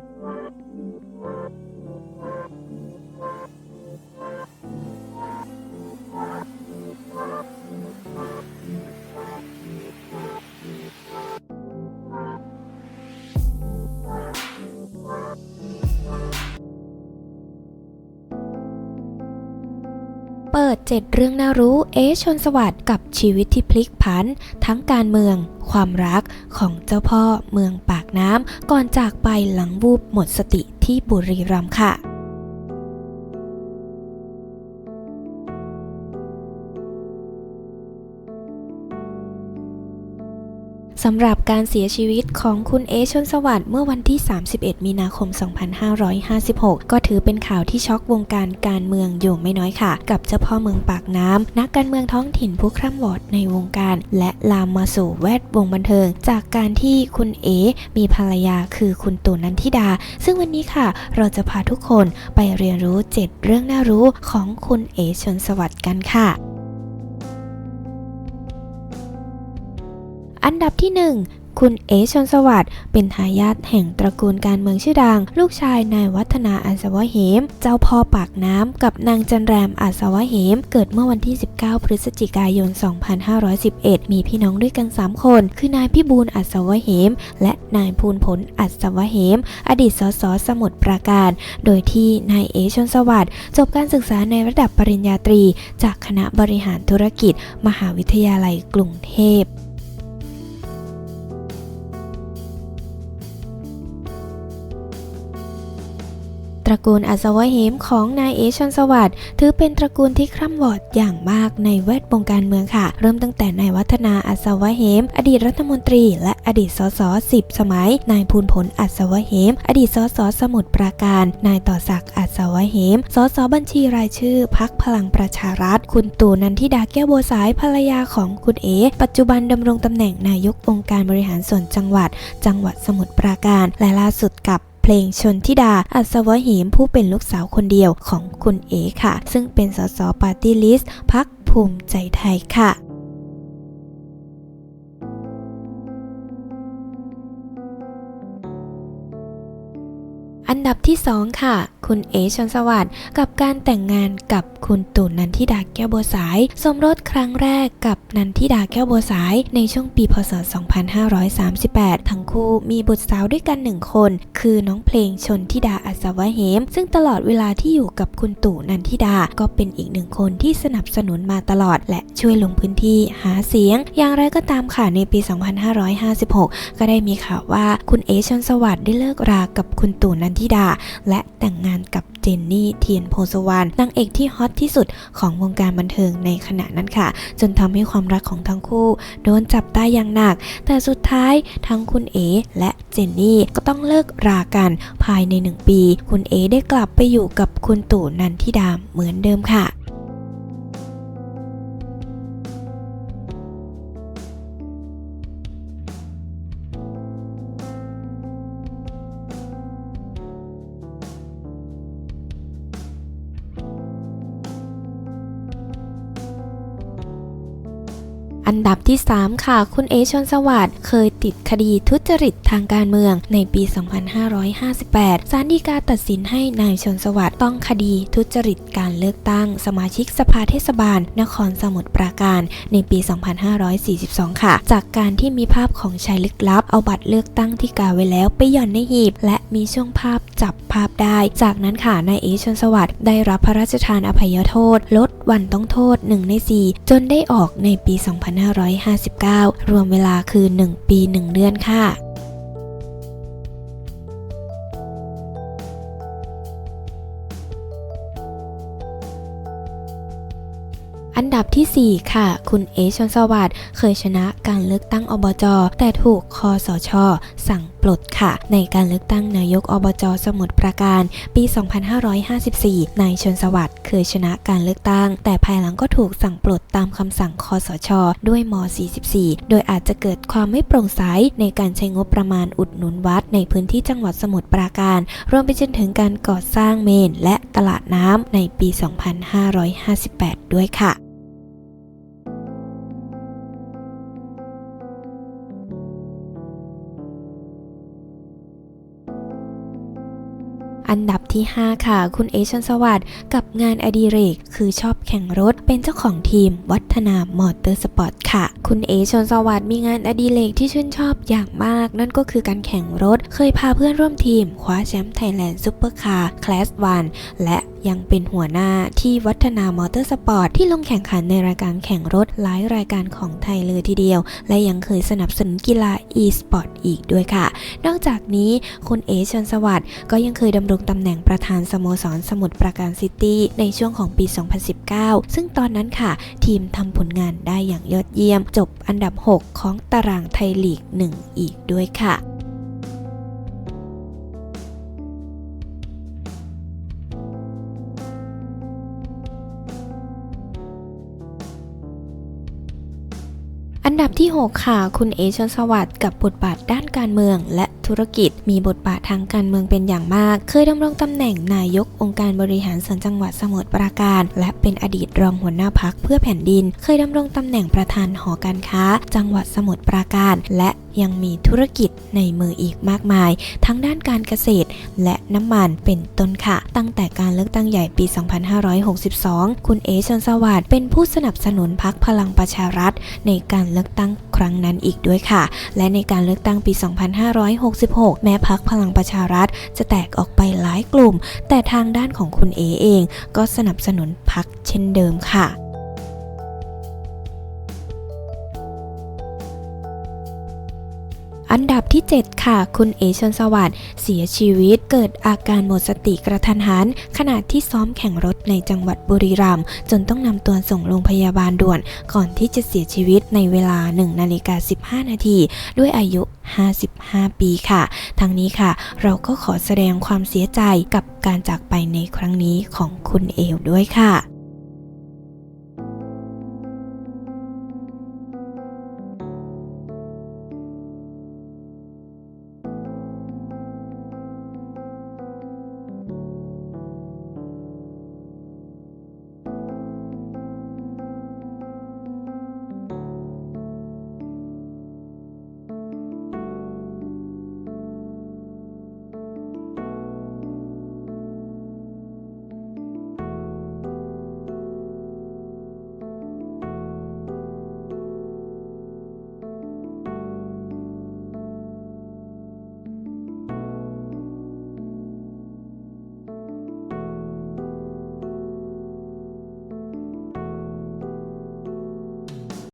เปิด 7 เรื่องน่ารู้ เอชนสวัสดิ์กับชีวิตที่พลิกผัน ทั้งการเมือง ความรักของเจ้าพ่อเมืองปากน้ำก่อนจากไปหลังวูบหมดสติที่บุรีรัมย์ค่ะ สำหรับการเสียชีวิตของคุณเอชนสวัสดิ์เมื่อวันที่ 31 มีนาคม 2556 ก็ถือเป็นข่าวที่ช็อกวงการการเมืองอยู่ไม่น้อยค่ะ กับเจ้าพ่อเมืองปากน้ำนักการเมืองท้องถิ่นผู้คร่ำวอดในวงการ และลามมาสู่แวดวงบันเทิง จากการที่คุณเอมีภรรยาคือคุณตู่นันทิดา ซึ่งวันนี้ค่ะ เราจะพาทุกคนไปเรียนรู้ 7 เรื่องน่ารู้ของคุณเอชนสวัสดิ์กันค่ะ อันดับที่ 1 คุณเอชนสวัสดิ์เป็นทายาทแห่งตระกูลการเมืองชื่อดัง ลูกชายนายวัฒนาอัศวะเหม เจ้าพ่อปากน้ำกับนางจันแรมอัศวะเหม เกิดเมื่อวันที่ 19 พฤศจิกายน 2511 มีพี่น้องด้วยกัน 3 คน คือนายพิบูลอัศวะเหม และนายภูลผลอัศวะเหม อดีตสสสมุทรปราการ โดยที่นายเอชนสวัสดิ์จบการศึกษาในระดับปริญญาตรี จากคณะบริหารธุรกิจ มหาวิทยาลัยกรุงเทพ ระกูลอัศวะเหมของนายเอชนสวัสดิ์ถือเป็นตระกูลที่คร่ำวอดอย่างมากในแวดวงการเมืองค่ะ เริ่มตั้งแต่นายวัฒนาอัศวะเหม อดีตรัฐมนตรี และอดีตสสสิบสมัย นายภูลผลอัศวะเหม อดีตสสสมุทรปราการ นายต่อศักดิ์อัศวะเหม สสบัญชีรายชื่อพักพลังประชารัฐ คุณตู่นันทิดาแก้วบัวสายภรรยาของคุณเอ ปัจจุบันดำรงตำแหน่งนายกองค์การบริหารส่วนจังหวัด จังหวัดสมุทรปราการ และล่าสุดกับ เพลงชนทิดา อัศวะเหมผู้เป็นลูกสาวคนเดียวของคุณเอค่ะ ซึ่งเป็นสสปาร์ตี้ลิสต์พักภูมิใจไทยค่ะอันดับที่ 2 ค่ะ คุณเอชนสวัสดิ์กับการแต่งงานกับคุณตู่นันทิดาแก้วบัวสาย สมรสครั้งแรกกับนันทิดาแก้วบัวสาย ในช่วงปีพศ 2538 ทั้งคู่มีบุตรสาวด้วยกันหนึ่งคน คือน้องเพลงชนทิดาอัศวะเหม ซึ่งตลอดเวลาที่อยู่กับคุณตู่นันทิดาก็เป็นอีกหนึ่งคนที่สนับสนุนมาตลอด และช่วยลงพื้นที่หาเสียง อย่างไรก็ตามค่ะในปี 2556 ก็ได้มีข่าวว่าคุณเอชนสวัสดิ์ได้เลิกรากับคุณตู่นันทิดา และแต่งงานกับเจนนี่เทียนโพสวรรณนางเอกที่ฮอตที่สุดของวงการบันเทิงในขณะนั้นค่ะ จนทำให้ความรักของทั้งคู่ โดนจับตาอย่างหนัก แต่สุดท้ายทั้งคุณเอและเจนนี่ก็ต้องเลิกรากันภายในหนึ่งปี คุณเอได้กลับไปอยู่กับคุณตู่นันทิดาเหมือนเดิมค่ะ อันดับที่ 3 ค่ะ คุณเอชนสวัสดิ์เคยติดคดีทุจริตทางการเมืองในปี 2558 ศาลฎีกาตัดสินให้นายชนสวัสดิ์ต้องคดีทุจริตการเลือกตั้ง สมาชิกสภาเทศบาล นครสมุทรปราการในปี 2542 ค่ะ จากการที่มีภาพของชายลึกลับ เอาบัตรเลือกตั้งที่กาไว้แล้วไปหย่อนในหีบ และมีช่วงภาพจับภาพได้ จากนั้นค่ะนายเอชนสวัสดิ์ได้รับพระราชทานอภัยโทษ ลดวันต้องโทษ 1 ใน 4 จนได้ออกในปี 2 2559 รวมเวลาคือ 1 ปี 1 เดือนค่ะ ดับทีสี่ 4 ค่ะ คุณเอชนสวัสดิ์เคยชนะการเลือกตั้งอบจ แต่ถูกคอสช สั่งปลดค่ะ ในการเลือกตั้งนายกอบจ สมุทรปราการ ปี 2554 นายชนสวัสดิ์เคยชนะการเลือกตั้ง แต่ภายหลังก็ถูกสั่งปลดตามคำสั่งคอสช ด้วยม 44 โดยอาจจะเกิดความไม่โปร่งใสในการใช้งบประมาณอุดหนุนวัด ในพื้นที่จังหวัดสมุทรปราการ รวมไปจนถึงการก่อสร้างเมน และตลาดน้ำในปี 2558 ด้วยค่ะ อันดับที่ 5 ค่ะ คุณเอชนสวัสดิ์กับงานอดิเรก คือชอบแข่งรถเป็นเจ้าของทีมวัฒนามอเตอร์สปอร์ต ค่ะ คุณเอชนสวัสดิ์มีงานอดิเรกที่ชื่นชอบอย่างมาก นั่นก็คือการแข่งรถ เคยพาเพื่อนร่วมทีม คว้าแชมป์ไทยแลนด์ซูเปอร์คาร์คลาสวันและยังเป็นหัวหน้าที่วัฒนามอเตอร์สปอร์ตที่ลงแข่งขันในรายการแข่งรถหลายรายการของไทยเลยทีเดียว และยังเคยสนับสนุนกีฬา e-sport อีกด้วยค่ะ นอกจากนี้คุณเอชนสวัสดิ์ก็ยังเคยดำรงตำแหน่งประธานสโมสรสมุทรปราการซิตี้ในช่วงของปี 2019 ซึ่งตอนนั้นค่ะ ทีมทำผลงานได้อย่างยอดเยี่ยมจบอันดับ 6 ของตารางไทยลีก 1 อีกด้วยค่ะอันดับที่ 6 ค่ะ คุณเอชนสวัสดิ์กับบทบาทด้านการเมือง และธุรกิจ มีบทบาททางการเมืองเป็นอย่างมาก เคยดำรงตำแหน่งนายกองค์การบริหารส่วนจังหวัดสมุทรปราการ และเป็นอดีตรองหัวหน้าพักเพื่อแผ่นดิน เคยดำรงตำแหน่งประธานหอการค้า จังหวัดสมุทรปราการ และยังมีธุรกิจในมืออีกมากมาย ทั้งด้านการเกษตรและน้ำมันเป็นต้นค่ะ ตั้งแต่การเลือกตั้งใหญ่ปี 2562 คุณเอชนสวัสดิ์เป็นผู้สนับสนุนพักพลังประชารัฐในการเลือกตั้ง ครั้งนั้นอีกด้วยค่ะ และในการเลือกตั้งปี 2566 แม้พักพลังประชารัฐ จะแตกออกไปหลายกลุ่ม แต่ทางด้านของคุณเอเอง ก็สนับสนุนพักเช่นเดิมค่ะ อันดับที่ 7 ค่ะ คุณเอชนสวัสดิ์เสียชีวิตเกิดอาการหมดสติกระทันหัน ขณะที่ซ้อมแข่งรถในจังหวัดบุรีรัมย์จนต้องนำตัวส่งโรงพยาบาลด่วน ก่อนที่จะเสียชีวิตในเวลา1นาฬิกา15 นาที ด้วยอายุ 55 ปีค่ะ ทั้งนี้ค่ะ เราก็ขอแสดงความเสียใจกับการจากไปในครั้งนี้ของคุณเอวด้วยค่ะ